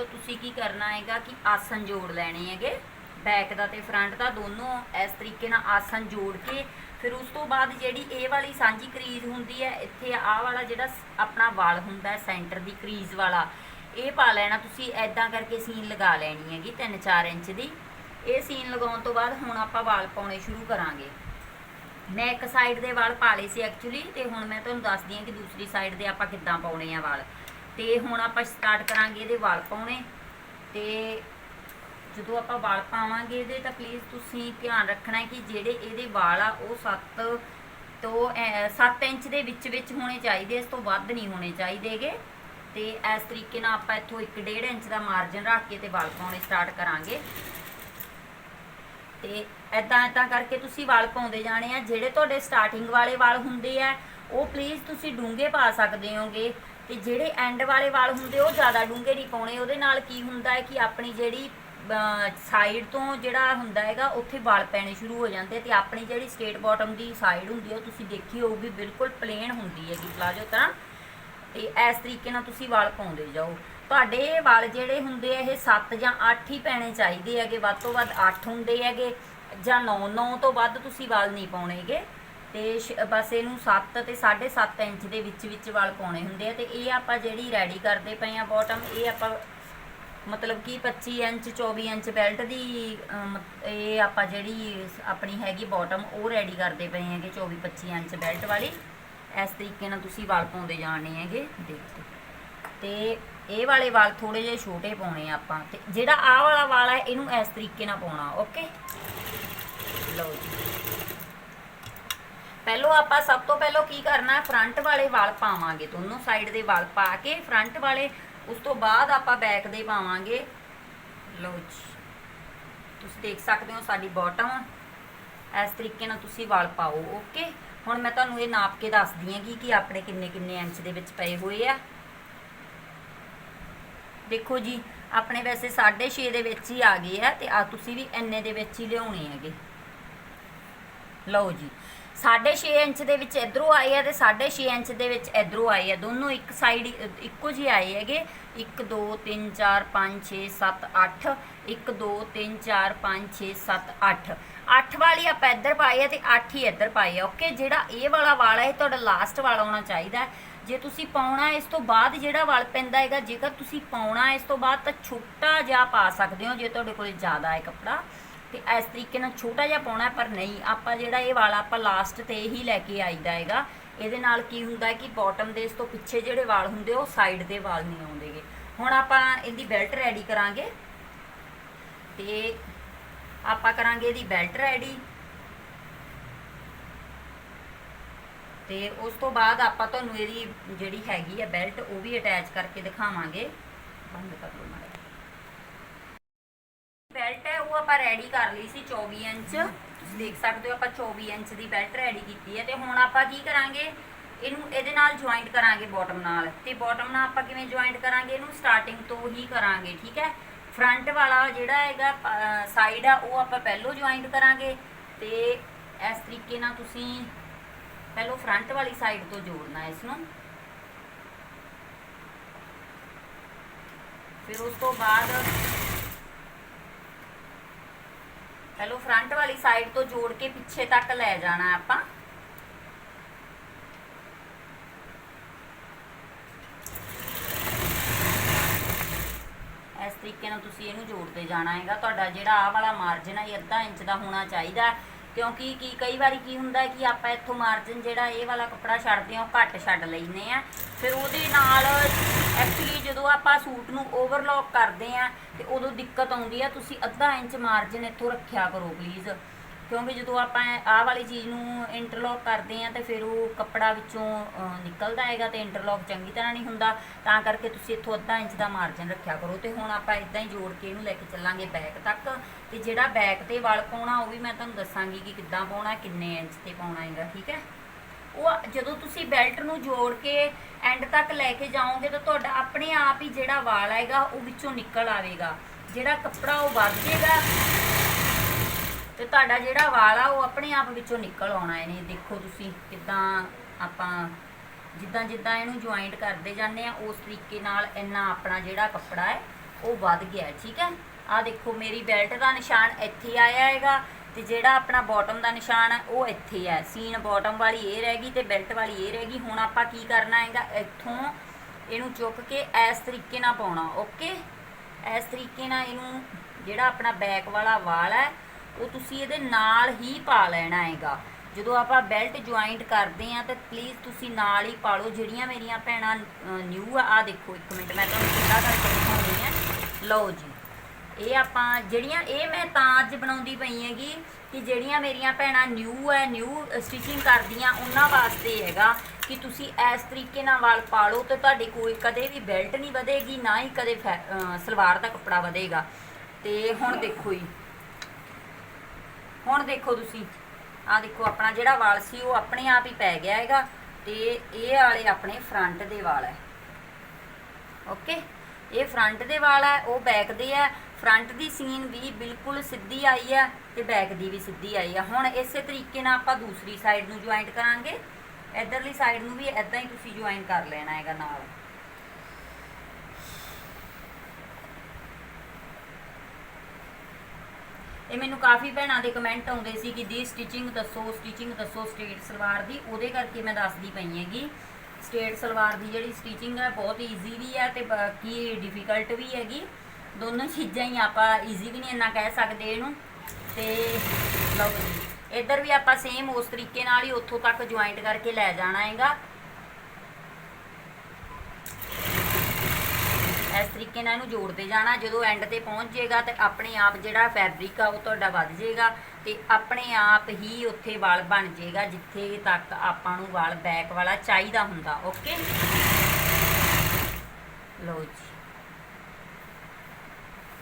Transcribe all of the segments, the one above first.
ਪਹਿਲਾਂ ਤੁਸੀਂ ਕੀ ਕਰਨਾ ਹੈਗਾ ਕਿ ਆਸਨ ਜੋੜ ਲੈਣੇ ਹੈਗੇ। ਬੈਕ ਦਾ ਤੇ ਫਰੰਟ ਦਾ ਦੋਨੋਂ ਇਸ ਤਰੀਕੇ ਨਾਲ ਆਸਨ ਜੋੜ ਕੇ ਫਿਰ ਉਸ ਤੋਂ ਬਾਅਦ ਜਿਹੜੀ ਇਹ ਵਾਲੀ ਸਾਂਝੀ ਕਰੀਜ਼ ਹੁੰਦੀ ਹੈ, ਇੱਥੇ ਆਹ ਵਾਲਾ ਜਿਹੜਾ ਆਪਣਾ ਵਾਲ ਹੁੰਦਾ ਹੈ ਸੈਂਟਰ ਦੀ ਕਰੀਜ਼ ਵਾਲਾ, ਇਹ ਪਾ ਲੈਣਾ ਤੁਸੀਂ ਐਦਾਂ ਕਰਕੇ ਸੀਨ ਲਗਾ ਲੈਣੀ ਹੈਗੀ 3-4 ਇੰਚ ਦੀ। ਇਹ ਸੀਨ ਲਗਾਉਣ ਤੋਂ ਬਾਅਦ ਹੁਣ ਆਪਾਂ ਵਾਲ ਪਾਉਣੇ ਸ਼ੁਰੂ ਕਰਾਂਗੇ। ਮੈਂ ਇੱਕ ਸਾਈਡ ਦੇ ਵਾਲ ਪਾ ਲਏ ਸੀ ਐਕਚੁਅਲੀ ਤੇ ਹੁਣ ਮੈਂ ਤੁਹਾਨੂੰ ਦੱਸਦੀ ਹਾਂ ਕਿ ਦੂਸਰੀ ਸਾਈਡ ਦੇ ਆਪਾਂ ਕਿੱਦਾਂ ਪਾਉਣੇ ਆ ਵਾਲ। ਤੇ ਹੁਣ ਆਪਾਂ ਸਟਾਰਟ ਕਰਾਂਗੇ ਇਹਦੇ ਵਾਲ ਪਾਉਣੇ। ਤੇ ਜਦੋਂ ਆਪਾਂ ਵਾਲ ਪਾਵਾਂਗੇ ਇਹਦੇ, ਤਾਂ ਪਲੀਜ਼ ਤੁਸੀਂ ਧਿਆਨ ਰੱਖਣਾ ਕਿ ਜਿਹੜੇ ਇਹਦੇ ਵਾਲ ਆ, ਉਹ 7 ਤੋਂ 7 ਇੰਚ ਦੇ ਵਿੱਚ ਵਿੱਚ ਹੋਣੇ ਚਾਹੀਦੇ ਇਸ ਤੋਂ ਵੱਧ ਨਹੀਂ ਹੋਣੇ ਚਾਹੀਦੇਗੇ ਤੇ ਇਸ ਤਰੀਕੇ ਨਾਲ ਆਪਾਂ ਇੱਥੋਂ 1.5 ਇੰਚ ਦਾ ਮਾਰਜਨ ਰੱਖ ਕੇ ਤੇ ਵਾਲ ਪਾਉਣੇ ਸਟਾਰਟ ਕਰਾਂਗੇ। ਤੇ ਐਦਾਂ ਐਦਾਂ ਕਰਕੇ ਤੁਸੀਂ ਵਾਲ ਪਾਉਂਦੇ ਜਾਣੇ ਆ। ਜਿਹੜੇ ਤੁਹਾਡੇ ਸਟਾਰਟਿੰਗ ਵਾਲੇ ਵਾਲ ਹੁੰਦੇ ਆ, ਉਹ ਪਲੀਜ਼ ਤੁਸੀਂ ਡੂੰਘੇ ਪਾ ਸਕਦੇ ਹੋਗੇ। ਤੇ ਜਿਹੜੇ ਐਂਡ ਵਾਲੇ ਵਾਲ ਹੁੰਦੇ ਉਹ ਜ਼ਿਆਦਾ ਡੂੰਘੇ ਨਹੀਂ ਪਾਉਣੇ। ਉਹਦੇ ਨਾਲ ਕੀ ਹੁੰਦਾ ਹੈ ਕਿ ਆਪਣੀ ਜਿਹੜੀ ਸਾਈਡ ਤੋਂ ਜਿਹੜਾ ਹੁੰਦਾ ਹੈਗਾ, ਉੱਥੇ ਵਾਲ ਪੈਣੇ ਸ਼ੁਰੂ ਹੋ ਜਾਂਦੇ ਤੇ ਆਪਣੀ ਜਿਹੜੀ ਸਟੇਟ ਬਾਟਮ ਦੀ ਸਾਈਡ ਹੁੰਦੀ ਹੈ ਉਹ ਤੁਸੀਂ ਦੇਖੀ ਹੋਊਗੀ, ਬਿਲਕੁਲ ਪਲੇਨ ਹੁੰਦੀ ਹੈਗੀ ਪਲਾਜੋ ਤਰ੍ਹਾਂ ਤੇ ਇਸ ਤਰੀਕੇ ਨਾਲ ਤੁਸੀਂ ਵਾਲ ਪਾਉਂਦੇ ਜਾਓ। ਤੁਹਾਡੇ ਵਾਲ ਜਿਹੜੇ ਹੁੰਦੇ ਆ, ਇਹ 7 ਜਾਂ 8 ਹੀ ਪੈਣੇ ਚਾਹੀਦੇ ਹੈਗੇ। ਵੱਧ ਤੋਂ ਵੱਧ 8 ਹੁੰਦੇ ਹੈਗੇ ਜਾਂ 9 9 ਤੋਂ ਵੱਧ ਤੁਸੀਂ ਵਾਲ ਨਹੀਂ ਪਾਉਣੇਗੇ ਤੇ ਸ਼- ਬਸ ਇਹਨੂੰ 7 ਤੇ 7.5 ਇੰਚ ਦੇ ਵਿੱਚ ਵਿੱਚ ਵਾਲ ਪਾਉਣੇ ਹੁੰਦੇ ਆ ਤੇ ਇਹ ਆਪਾਂ ਜਿਹੜੀ ਰੈਡੀ ਕਰਦੇ ਪਏ ਆ ਬਾਟਮ ਇਹ ਆਪਾਂ ਮਤਲਬ ਕਿ 25 ਇੰਚ 24 ਇੰਚ ਬੈਲਟ ਦੀ ਅਮ, ਇਹ ਆਪਾਂ ਜਿਹੜੀ ਆਪਣੀ ਹੈਗੀ ਬਾਟਮ ਉਹ ਰੈਡੀ ਕਰਦੇ ਪਏ ਹੈਗੇ 24 25 ਇੰਚ ਬੈਲਟ ਵਾਲੀ। ਇਸ ਤਰੀਕੇ ਨਾਲ ਤੁਸੀਂ ਵਾਲ ਪਾਉਂਦੇ ਜਾਣੇ ਹੈਗੇ ਦੇਖੋ ਤੇ ਇਹ ਵਾਲੇ ਵਾਲ ਥੋੜੇ ਜਿਹੇ ਛੋਟੇ ਪਾਉਣੇ ਆ ਆਪਾਂ ਤੇ ਜਿਹੜਾ ਆਹ ਵਾਲਾ ਵਾਲ ਹੈ ਇਹਨੂੰ ਇਸ ਤਰੀਕੇ ਨਾਲ ਪਾਉਣਾ ਓਕੇ ਲਓ ਜੀ। ਪਹਿਲੋਂ ਆਪਾਂ ਸਭ ਤੋਂ ਪਹਿਲਾਂ ਕੀ ਕਰਨਾ ਫਰੰਟ ਵਾਲੇ ਵਾਲ ਪਾਵਾਂਗੇ। ਦੋਨੋਂ ਸਾਈਡ ਦੇ ਵਾਲ ਪਾ ਕੇ ਫਰੰਟ ਵਾਲੇ, ਉਸ ਤੋਂ ਬਾਅਦ ਆਪਾਂ ਬੈਕ ਦੇ ਪਾਵਾਂਗੇ। ਲਓ ਜੀ। ਤੁਸੀਂ ਦੇਖ ਸਕਦੇ ਹੋ ਸਾਡੀ ਬਾਟਮ ਇਸ ਤਰੀਕੇ ਨਾਲ ਤੁਸੀਂ ਵਾਲ ਪਾਓ ਓਕੇ ਹੁਣ ਮੈਂ ਤੁਹਾਨੂੰ ਇਹ ਨਾਪ ਕੇ ਦੱਸਦੀ ਹਾਂ ਕਿ ਆਪਣੇ ਕਿੰਨੇ ਕਿੰਨੇ ਇੰਚ ਦੇ ਵਿੱਚ ਪਏ ਹੋਏ ਆ। ਦੇਖੋ ਜੀ, ਆਪਣੇ ਵੈਸੇ 6.5 ਦੇ ਵਿੱਚ ਹੀ ਆ ਗਏ ਆ ਤੇ ਆ ਤੁਸੀਂ ਵੀ ਇੰਨੇ ਦੇ ਵਿੱਚ ਹੀ ਲਿਆਉਣੇ ਹੈਗੇ। ਲਓ ਜੀ। 6.5 ਇੰਚ ਦੇ ਵਿੱਚ ਇਧਰੋਂ ਆਏ ਆ ਤੇ 6.5 ਇੰਚ ਦੇ ਵਿੱਚ ਇਧਰੋਂ ਆਏ ਆ। ਦੋਨੋਂ ਇੱਕ ਸਾਈਡ ਇੱਕੋ ਜਿਹੇ ਆਏ ਹੈਗੇ। 1 2 3 4 5 6 7 8 1 2 3 4 5 6 7 8 8 ਵਾਲੀ ਆਪਾਂ ਇੱਧਰ ਪਾਈ ਆ ਤੇ 8 ਹੀ ਇੱਧਰ ਪਾਈ ਆ। ਓਕੇ, ਜਿਹੜਾ ਇਹ ਵਾਲਾ ਵਾਲ ਹੈ ਇਹ ਤੁਹਾਡਾ ਲਾਸਟ ਵਾਲਾ ਹੋਣਾ ਚਾਹੀਦਾ। ਜੇ ਤੁਸੀਂ ਪਾਉਣਾ ਇਸ ਤੋਂ ਬਾਅਦ ਜਿਹੜਾ ਵਾਲ ਪੈਂਦਾ ਹੈਗਾ, ਜੇਕਰ ਤੁਸੀਂ ਪਾਉਣਾ ਇਸ ਤੋਂ ਬਾਅਦ ਤਾਂ ਛੋਟਾ ਜਿਹਾ ਪਾ ਸਕਦੇ ਹੋ, ਜੇ ਤੁਹਾਡੇ ਕੋਲ ਜ਼ਿਆਦਾ ਹੈ ਕੱਪੜਾ। ਤੇ ਇਸ ਤਰੀਕੇ ਨਾਲ ਛੋਟਾ ਜਿਹਾ ਪਾਉਣਾ ਪਰ ਨਹੀਂ, ਆਪਾਂ ਜਿਹੜਾ ਇਹ ਵਾਲਾ ਆਪਾਂ ਲਾਸਟ ਤੇ ਹੀ ਲੈ ਕੇ ਆਈਦਾ ਹੈਗਾ। ਇਹਦੇ ਨਾਲ ਕੀ ਹੁੰਦਾ ਕਿ ਬਾਟਮ ਦੇ ਇਸ ਤੋਂ ਪਿੱਛੇ ਜਿਹੜੇ ਵਾਲ ਹੁੰਦੇ ਉਹ ਸਾਈਡ ਦੇ ਵਾਲ ਨਹੀਂ ਆਉਂਦੇਗੇ ਹੁਣ ਆਪਾਂ ਇਹਦੀ ਬੈਲਟ ਰੈਡੀ ਕਰਾਂਗੇ। ਤੇ ਆਪਾਂ ਕਰਾਂਗੇ ਇਹਦੀ ਬੈਲਟ ਰੈਡੀ ਤੇ ਉਸ ਤੋਂ ਬਾਅਦ ਆਪਾਂ ਤੁਹਾਨੂੰ ਇਹਦੀ ਜਿਹੜੀ ਹੈਗੀ ਆ ਬੈਲਟ ਉਹ ਵੀ ਅਟੈਚ ਕਰਕੇ ਦਿਖਾਵਾਂਗੇ। ਬੰਦ ਕਰ ਲਓ ਮਾੜਾ ਆਪਾਂ ਰੈਡੀ ਕਰ ਲਈ ਸੀ 24 ਇੰਚ। ਤੁਸੀਂ ਦੇਖ ਸਕਦੇ ਹੋ ਆਪਾਂ 24 ਇੰਚ ਦੀ ਬੈਲਟ ਰੈਡੀ ਕੀਤੀ ਹੈ ਤੇ ਹੁਣ ਆਪਾਂ ਕੀ ਕਰਾਂਗੇ? ਇਹਨੂੰ ਇਹਦੇ ਨਾਲ ਜੁਆਇੰਟ ਕਰਾਂਗੇ ਬਾਟਮ ਨਾਲ। ਤੇ ਬਾਟਮ ਨਾਲ ਆਪਾਂ ਕਿਵੇਂ ਜੁਆਇੰਟ ਕਰਾਂਗੇ? ਇਹਨੂੰ ਸਟਾਰਟਿੰਗ ਤੋਂ ਹੀ ਕਰਾਂਗੇ, ਠੀਕ ਹੈ? ਫਰੰਟ ਵਾਲਾ ਜਿਹੜਾ ਹੈਗਾ ਸਾਈਡ ਆ, ਉਹ ਆਪਾਂ ਪਹਿਲੋਂ ਜੁਆਇੰਟ ਕਰਾਂਗੇ। ਤੇ ਇਸ ਤਰੀਕੇ ਨਾਲ ਤੁਸੀਂ ਪਹਿਲੋਂ ਫਰੰਟ ਵਾਲੀ ਸਾਈਡ ਤੋਂ ਜੋੜਨਾ ਹੈ ਇਸ ਨੂੰ ਫਿਰ ਉਸ ਤੋਂ ਬਾਅਦ ਕਹਿ ਲਓ ਫਰੰਟ ਵਾਲੀ ਸਾਈਡ ਤੋਂ ਜੋੜ ਕੇ ਪਿੱਛੇ ਤੱਕ ਲੈ ਜਾਣਾ ਆਪਾਂ। ਇਸ ਤਰੀਕੇ ਨਾਲ ਤੁਸੀਂ ਇਹਨੂੰ ਜੋੜਦੇ ਜਾਣਾ ਹੈਗਾ। ਤੁਹਾਡਾ ਜਿਹੜਾ ਆਹ ਵਾਲਾ ਮਾਰਜਨ ਹੈ ਇਹ ਅੱਧਾ ਇੰਚ ਦਾ ਹੋਣਾ ਚਾਹੀਦਾ ਕਿਉਂਕਿ ਕੀ, ਕਈ ਵਾਰੀ ਕੀ ਹੁੰਦਾ ਕਿ ਆਪਾਂ ਇੱਥੋਂ ਮਾਰਜਨ ਜਿਹੜਾ ਇਹ ਵਾਲਾ ਕੱਪੜਾ ਛੱਡਦੇ ਹਾਂ, ਉਹ ਘੱਟ ਛੱਡ ਲੈਨੇ ਆ ਫਿਰ ਉਹਦੇ ਨਾਲ ਐਕਚੁਅਲੀ ਜਦੋਂ ਆਪਾਂ ਸੂਟ ਨੂੰ ਓਵਰਲੌਕ ਕਰਦੇ ਆ ਤੇ ਉਦੋਂ ਦਿੱਕਤ ਆਉਂਦੀ ਆ, ਤੁਸੀਂ ਅੱਧਾ ਇੰਚ ਮਾਰਜਨ ਇੱਥੋਂ ਰੱਖਿਆ ਕਰੋ ਪਲੀਜ਼ ਕਿਉਂਕਿ ਜਦੋਂ ਆਪਾਂ ਆਹ ਵਾਲੀ ਚੀਜ਼ ਨੂੰ ਇੰਟਰਲੌਕ ਕਰਦੇ ਆ ਤੇ ਫਿਰ ਉਹ ਕੱਪੜਾ ਵਿੱਚੋਂ ਨਿਕਲਦਾ ਹੈਗਾ ਤੇ ਇੰਟਰਲੌਕ ਚੰਗੀ ਤਰ੍ਹਾਂ ਨਹੀਂ ਹੁੰਦਾ, ਤਾਂ ਕਰਕੇ ਤੁਸੀਂ ਇੱਥੋਂ ਅੱਧਾ ਇੰਚ ਦਾ ਮਾਰਜਨ ਰੱਖਿਆ ਕਰੋ। ਤੇ ਹੁਣ ਆਪਾਂ ਇਦਾਂ ਹੀ ਜੋੜ ਕੇ ਇਹਨੂੰ ਲੈ ਕੇ ਚੱਲਾਂਗੇ ਬੈਕ ਤੱਕ। ਤੇ ਜਿਹੜਾ ਬੈਕ ਤੇ ਵਲ ਪਾਉਣਾ ਉਹ ਵੀ ਮੈਂ ਤੁਹਾਨੂੰ ਦੱਸਾਂਗੀ ਕਿ ਕਿੱਦਾਂ ਪਾਉਣਾ, ਕਿੰਨੇ ਇੰਚ ਤੇ ਪਾਉਣਾ ਹੈਗਾ, ਠੀਕ ਹੈ? ਉਹ ਜਦੋਂ ਤੁਸੀਂ ਬੈਲਟ ਨੂੰ ਜੋੜ ਕੇ ਐਂਡ ਤੱਕ ਲੈ ਕੇ ਜਾਓਗੇ ਤਾਂ ਤੁਹਾਡਾ ਆਪਣੇ ਆਪ ਹੀ ਜਿਹੜਾ ਵਾਲ ਆਏਗਾ, ਉਹ ਵਿੱਚੋਂ ਨਿਕਲ ਆਵੇਗਾ। ਜਿਹੜਾ ਕੱਪੜਾ ਉਹ ਵੱਧ ਜਾਏਗਾ ਤੇ ਤੁਹਾਡਾ ਜਿਹੜਾ ਵਾਲ ਆ, ਉਹ ਆਪਣੇ ਆਪ ਵਿੱਚੋਂ ਨਿਕਲ ਆਉਣਾ ਇਹਨੇ। ਦੇਖੋ ਤੁਸੀਂ ਕਿਦਾਂ ਆਪਾਂ ਜਿੱਦਾਂ ਜਿੱਦਾਂ ਇਹਨੂੰ ਜੁਆਇੰਟ ਕਰਦੇ ਜਾਂਦੇ ਆ, ਉਸ ਤਰੀਕੇ ਨਾਲ ਇੰਨਾ ਆਪਣਾ ਜਿਹੜਾ ਕੱਪੜਾ ਹੈ, ਉਹ ਵੱਧ ਗਿਆ, ਠੀਕ ਹੈ? ਆ ਦੇਖੋ, ਮੇਰੀ ਬੈਲਟ ਦਾ ਨਿਸ਼ਾਨ ਇੱਥੇ ਆਇਆ ਹੈਗਾ। ਤੇ ਜਿਹੜਾ ਆਪਣਾ ਬਾਟਮ ਦਾ ਨਿਸ਼ਾਨ ਹੈ ਉਹ ਇੱਥੇ ਹੈ ਸੀਨ ਬਾਟਮ ਵਾਲੀ ਇਹ ਰਹਿ ਗਈ ਤੇ ਬੈਲਟ ਵਾਲੀ ਇਹ ਰਹਿ ਗਈ। ਹੁਣ ਆਪਾਂ ਕੀ ਕਰਨਾ ਹੈਗਾ? ਇੱਥੋਂ ਇਹਨੂੰ ਚੁੱਕ ਕੇ ਇਸ ਤਰੀਕੇ ਨਾਲ ਪਾਉਣਾ ਓਕੇ ਇਸ ਤਰੀਕੇ ਨਾਲ ਇਹਨੂੰ ਜਿਹੜਾ ਆਪਣਾ ਬੈਕ ਵਾਲਾ ਵਾਲ ਹੈ, ਉਹ ਤੁਸੀਂ ਇਹਦੇ ਨਾਲ ਹੀ ਪਾ ਲੈਣਾ ਹੈਗਾ। ਜਦੋਂ ਆਪਾਂ ਬੈਲਟ ਜੁਆਇੰਟ ਕਰਦੇ ਆ ਤਾਂ ਪਲੀਜ਼ ਤੁਸੀਂ ਨਾਲ ਹੀ ਪਾ ਲਓ। ਜਿਹੜੀਆਂ ਮੇਰੀਆਂ ਭੈਣਾਂ ਨਿਊ ਆ ਆ ਦੇਖੋ, ਇੱਕ ਮਿੰਟ, ਮੈਂ ਤੁਹਾਨੂੰ ਸਿੱਧਾ ਕਰਕੇ ਦਿਖਾਉਂਦੀ ਆ ਲਓ ਜੀ। ਇਹ ਆਪਾਂ ਜਿਹੜੀਆਂ, ਇਹ ਮੈਂ ਤਾਂ ਅੱਜ ਬਣਾਉਂਦੀ ਪਈ ਹੈਗੀ ਕਿ ਜਿਹੜੀਆਂ ਮੇਰੀਆਂ ਭੈਣਾਂ ਨਿਊ ਹੈ ਨਿਊ ਸਟਿਚਿੰਗ ਕਰਦੀਆਂ, ਉਹਨਾਂ ਵਾਸਤੇ ਹੈਗਾ ਕਿ ਤੁਸੀਂ ਇਸ ਤਰੀਕੇ ਨਾਲ ਵਾਲ ਪਾ ਲਓ ਤੇ ਤੁਹਾਡੇ ਕੋਈ ਕਦੇ ਵੀ ਬੈਲਟ ਨਹੀਂ ਵਧੇਗੀ, ਨਾ ਹੀ ਕਦੇ ਫੈ- ਸਲਵਾਰ ਦਾ ਕੱਪੜਾ ਵਧੇਗਾ। ਤੇ ਹੁਣ ਦੇਖੋ ਜੀ। ਹੁਣ ਦੇਖੋ ਤੁਸੀਂ। ਆ ਦੇਖੋ, ਆਪਣਾ ਜਿਹੜਾ ਵਾਲ ਸੀ, ਉਹ ਆਪਣੇ ਆਪ ਹੀ ਪੈ ਗਿਆ ਹੈਗਾ ਤੇ ਇਹ ਵਾਲੇ ਆਪਣੇ ਫਰੰਟ ਦੇ ਵਾਲ ਹੈ। ਓਕੇ ਇਹ ਫਰੰਟ ਦੇ ਵਾਲ ਹੈ, ਉਹ ਬੈਕ ਦੇ ਹੈ। ਫਰੰਟ ਦੀ ਸੀਨ ਵੀ ਬਿਲਕੁਲ ਸਿੱਧੀ ਆਈ ਹੈ ਤੇ ਬੈਕ ਦੀ ਵੀ ਸਿੱਧੀ ਆਈ ਹੈ ਹੁਣ ਇਸੇ ਤਰੀਕੇ ਨਾਲ ਆਪਾਂ ਦੂਸਰੀ ਸਾਈਡ ਨੂੰ ਜੁਆਇੰਟ ਕਰਾਂਗੇ। ਇਧਰਲੀ ਸਾਈਡ ਨੂੰ ਵੀ ਇਦਾਂ ਹੀ ਤੁਸੀਂ ਜੁਆਇਨ ਕਰ ਲੈਣਾ ਹੈਗਾ ਨਾਲ। ਇਹ ਮੈਨੂੰ ਕਾਫੀ ਭੈਣਾਂ ਦੇ ਕਮੈਂਟ ਆਉਂਦੇ ਸੀ ਕਿ ਦੀ ਸਟਿਚਿੰਗ ਦੱਸੋ ਸਟਿਚਿੰਗ ਦੱਸੋ ਸਟੇਟ ਸਲਵਾਰ ਦੀ। ਉਹਦੇ ਕਰਕੇ ਮੈਂ ਦੱਸਦੀ ਪਈ ਹੈਗੀ। ਸਟੇਟ ਸਲਵਾਰ ਦੀ ਜਿਹੜੀ ਸਟਿਚਿੰਗ ਹੈ ਬਹੁਤ ਈਜ਼ੀ ਵੀ ਹੈ ਤੇ ਬਾਕੀ ਡਿਫਿਕਲਟ ਵੀ ਹੈਗੀ। ਦੋਨੋਂ ਚੀਜ਼ਾਂ ਹੀ ਆਪਾਂ ਈਜ਼ੀ ਵੀ ਨਹੀਂ ਇੰਨਾ ਕਹਿ ਸਕਦੇ ਇਹਨੂੰ। ਤੇ ਲਓ ਜੀ, ਇੱਧਰ ਵੀ ਆਪਾਂ ਸੇਮ ਉਸ ਤਰੀਕੇ ਨਾਲ ਹੀ ਉੱਥੋਂ ਤੱਕ ਜੁਆਇੰਟ ਕਰਕੇ ਲੈ ਜਾਣਾ ਹੈਗਾ। ਇਸ ਤਰੀਕੇ ਨਾਲ ਇਹਨੂੰ ਜੋੜਦੇ ਜਾਣਾ, ਜਦੋਂ ਐਂਡ ਤੇ ਪਹੁੰਚ ਜਾਏਗਾ ਤੇ ਆਪਣੇ ਆਪ ਜਿਹੜਾ ਫੈਬਰਿਕ ਆ ਉਹ ਤੁਹਾਡਾ ਵੱਧ ਜਾਏਗਾ ਤੇ ਆਪਣੇ ਆਪ ਹੀ ਉੱਥੇ ਵਾਲ ਬਣ ਜਾਏਗਾ, ਜਿੱਥੇ ਤੱਕ ਆਪਾਂ ਨੂੰ ਵਾਲ ਬੈਕ ਵਾਲਾ ਚਾਹੀਦਾ ਹੁੰਦਾ ਓਕੇ ਲਓ ਜੀ।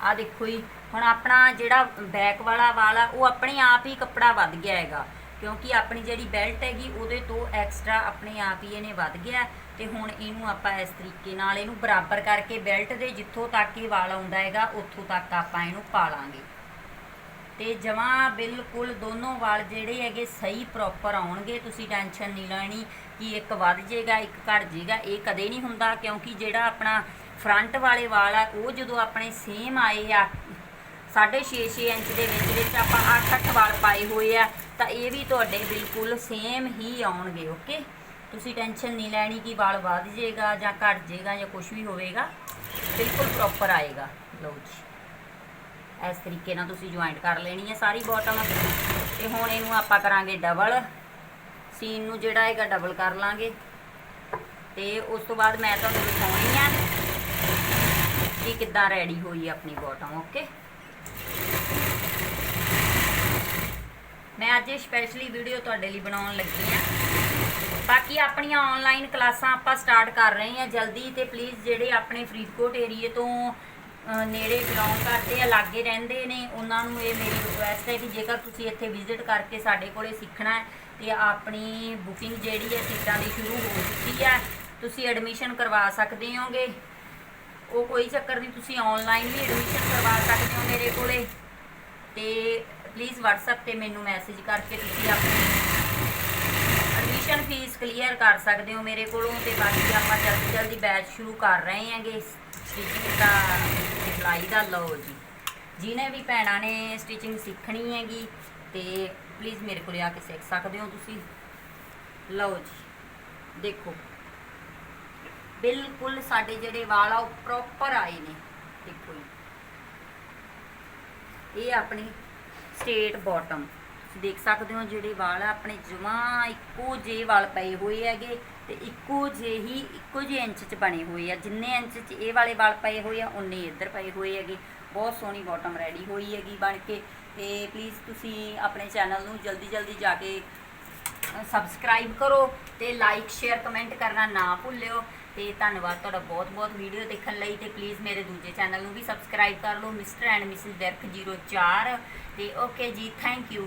ਆ ਦੇਖੋ ਜੀ, ਹੁਣ ਆਪਣਾ ਜਿਹੜਾ ਬੈਕ ਵਾਲਾ ਵਾਲ ਆ, ਉਹ ਆਪਣੇ ਆਪ ਹੀ ਕੱਪੜਾ ਵੱਧ ਗਿਆ ਹੈਗਾ। ਕਿਉਂਕਿ ਆਪਣੀ ਜਿਹੜੀ ਬੈਲਟ ਹੈਗੀ, ਉਹਦੇ ਤੋਂ ਐਕਸਟਰਾ ਆਪਣੇ ਆਪ ਹੀ ਇਹਨੇ ਵੱਧ ਗਿਆ। ਤੇ ਹੁਣ ਇਹਨੂੰ ਆਪਾਂ ਇਸ ਤਰੀਕੇ ਨਾਲ ਇਹਨੂੰ ਬਰਾਬਰ ਕਰਕੇ ਬੈਲਟ ਦੇ ਜਿੱਥੋਂ ਤੱਕ ਇਹ ਵਾਲ ਆਉਂਦਾ ਹੈਗਾ, ਉੱਥੋਂ ਤੱਕ ਆਪਾਂ ਇਹਨੂੰ ਪਾ ਲਾਂਗੇ। ਤੇ ਜਮਾਂ ਬਿਲਕੁਲ ਦੋਨੋਂ ਵਾਲ ਜਿਹੜੇ ਹੈਗੇ ਸਹੀ ਪ੍ਰੋਪਰ ਆਉਣਗੇ, ਤੁਸੀਂ ਟੈਨਸ਼ਨ ਨਹੀਂ ਲੈਣੀ ਕਿ ਇੱਕ ਵੱਧ ਜਾਏਗਾ ਇੱਕ ਘਟ ਜਾਏਗਾ ਇਹ ਕਦੇ ਨਹੀਂ ਹੁੰਦਾ। ਕਿਉਂਕਿ ਜਿਹੜਾ ਆਪਣਾ ਫਰੰਟ ਵਾਲੇ ਵਾਲ ਆ, ਉਹ ਜਦੋਂ ਆਪਣੇ ਸੇਮ ਆਏ ਆ 6.5 ਇੰਚ ਦੇ ਵਿੱਚ ਵਿੱਚ ਆਪਾਂ 8-8 ਵਾਲ ਪਾਏ ਹੋਏ ਆ, ਤਾਂ ਇਹ ਵੀ ਤੁਹਾਡੇ ਬਿਲਕੁਲ ਸੇਮ ਹੀ ਆਉਣਗੇ ਓਕੇ ਤੁਸੀਂ ਟੈਨਸ਼ਨ ਨਹੀਂ ਲੈਣੀ ਕਿ ਵਾਲ ਵੱਧ ਜਾਏਗਾ ਜਾਂ ਘਟ ਜਾਏਗਾ ਜਾਂ ਕੁਝ ਵੀ ਹੋਵੇਗਾ, ਬਿਲਕੁਲ ਪ੍ਰੋਪਰ ਆਏਗਾ, ਲਓ ਜੀ। ਇਸ ਤਰੀਕੇ ਨਾਲ ਤੁਸੀਂ ਜੁਆਇੰਟ ਕਰ ਲੈਣੀ ਹੈ ਸਾਰੀ ਬਾਟਮ ਤੇ ਹੁਣ ਇਹਨੂੰ ਆਪਾਂ ਕਰਾਂਗੇ ਡਬਲ ਸੀਨ ਨੂੰ ਜਿਹੜਾ ਹੈਗਾ ਡਬਲ ਕਰ ਲਾਂਗੇ। ਤੇ ਉਸ ਤੋਂ ਬਾਅਦ ਮੈਂ ਤੁਹਾਨੂੰ ਦਿਖਾਉਣੀ ਆ ਕਿੱਦਾਂ ਰੈਡੀ ਹੋਈ ਆਪਣੀ ਬਾਟਮ ਓਕੇ ਮੈਂ ਅੱਜ ਸਪੈਸ਼ਲੀ ਵੀਡੀਓ ਤੁਹਾਡੇ ਲਈ ਬਣਾਉਣ ਲੱਗੀ ਆ ਬਾਕੀ ਆਪਣੀਆਂ ਆਨਲਾਈਨ ਕਲਾਸਾਂ ਆਪਾਂ ਸਟਾਰਟ ਕਰ ਰਹੇ ਹਾਂ ਜਲਦੀ, ਤੇ ਪਲੀਜ਼ ਜਿਹੜੇ ਆਪਣੇ ਫਰੀਦਕੋਟ ਏਰੀਏ ਤੋਂ ਨੇੜੇ ਬਿਲੋਂਗ ਕਰਦੇ ਆ, ਲਾਗੇ ਰਹਿੰਦੇ ਨੇ, ਉਹਨਾਂ ਨੂੰ ਇਹ ਮੇਰੀ ਰਿਕੁਐਸਟ ਹੈ ਕਿ ਜੇਕਰ ਤੁਸੀਂ ਇੱਥੇ ਵਿਜ਼ਿਟ ਕਰਕੇ ਸਾਡੇ ਕੋਲੇ ਸਿੱਖਣਾ ਹੈ, ਤੇ ਆਪਣੀ ਬੁਕਿੰਗ ਜਿਹੜੀ ਹੈ ਸੀਟਾਂ ਦੀ ਸ਼ੁਰੂ ਹੋ ਚੁੱਕੀ ਹੈ, ਤੁਸੀਂ ਐਡਮਿਸ਼ਨ ਕਰਵਾ ਸਕਦੇ ਹੋਗੇ। ਉਹ ਕੋਈ ਚੱਕਰ ਨਹੀਂ, ਤੁਸੀਂ ਆਨਲਾਈਨ ਵੀ ਐਡਮਿਸ਼ਨ ਕਰਵਾ ਸਕਦੇ ਹੋ ਮੇਰੇ ਕੋਲੇ। ਤੇ ਪਲੀਜ਼ WhatsApp ਤੇ ਮੈਨੂੰ ਮੈਸੇਜ ਕਰਕੇ ਤੁਸੀਂ ਆਪਣੀ ਐਡਮਿਸ਼ਨ ਫੀਸ ਕਲੀਅਰ ਕਰ ਸਕਦੇ ਹੋ ਮੇਰੇ ਕੋਲੋਂ ਤੇ ਬਾਕੀ ਆਪਾਂ ਜਲਦੀ ਜਲਦੀ ਬੈਚ ਸ਼ੁਰੂ ਕਰ ਰਹੇ ਹਾਂਗੇ। ਸਟਿਚਿੰਗ ਦਾ ਸਿਖਲਾਈ ਦਾ, ਲਓ ਜੀ। ਜਿਹਨੇ ਵੀ ਭੈਣਾਂ ਨੇ ਸਟਿਚਿੰਗ ਸਿੱਖਣੀ ਹੈਗੀ, ਤੇ ਪਲੀਜ਼ ਮੇਰੇ ਕੋਲ ਆ ਕੇ ਸਿੱਖ ਸਕਦੇ ਹੋ ਤੁਸੀਂ। ਲਓ ਜੀ, ਦੇਖੋ। ਬਿਲਕੁਲ ਸਾਡੇ ਜਿਹੜੇ ਵਾਲ ਆ, ਉਹ ਪ੍ਰੋਪਰ ਆਏ ਨੇ। ਦੇਖੋ ਇਹ ਆਪਣੀ ਸਟੇਟ ਬਾਟਮ ਤੁਸੀਂ ਦੇਖ ਸਕਦੇ ਹੋ ਜਿਹੜੇ ਵਾਲ ਆ, ਆਪਣੇ ਜਮਾਂ ਇੱਕੋ ਜਿਹੇ ਵਾਲ ਪਏ ਹੋਏ ਹੈਗੇ ਤੇ ਇੱਕੋ ਜਿਹੇ ਹੀ, ਇੱਕੋ ਜਿਹੇ ਇੰਚ 'ਚ ਬਣੇ ਹੋਏ ਆ। ਜਿੰਨੇ ਇੰਚ 'ਚ ਇਹ ਵਾਲੇ ਵਾਲ ਪਏ ਹੋਏ ਆ ਉਨੇ ਇੱਧਰ ਪਏ ਹੋਏ ਹੈਗੇ। ਬਹੁਤ ਸੋਹਣੀ ਬਾਟਮ ਰੈਡੀ ਹੋਈ ਹੈਗੀ ਬਣ ਕੇ। ਤੇ ਪਲੀਜ਼ ਤੁਸੀਂ ਆਪਣੇ ਚੈਨਲ ਨੂੰ ਜਲਦੀ ਜਲਦੀ ਜਾ ਕੇ ਸਬਸਕ੍ਰਾਈਬ ਕਰੋ ਤੇ ਲਾਈਕ ਸ਼ੇਅਰ ਕਮੈਂਟ ਕਰਨਾ ਨਾ ਭੁੱਲਿਓ। ਤੇ ਧੰਨਵਾਦ ਤੁਹਾਡਾ ਬਹੁਤ ਬਹੁਤ ਵੀਡੀਓ ਦੇਖਣ ਲਈ ਤੇ ਪਲੀਜ਼ ਮੇਰੇ ਦੂਜੇ ਚੈਨਲ ਨੂੰ ਵੀ ਸਬਸਕ੍ਰਾਈਬ ਕਰ ਲਓ ਮਿਸਟਰ ਐਂਡ ਮਿਸਿਸ ਵਰਕ 04 ਤੇ ਓਕੇ ਜੀ ਥੈਂਕ ਯੂ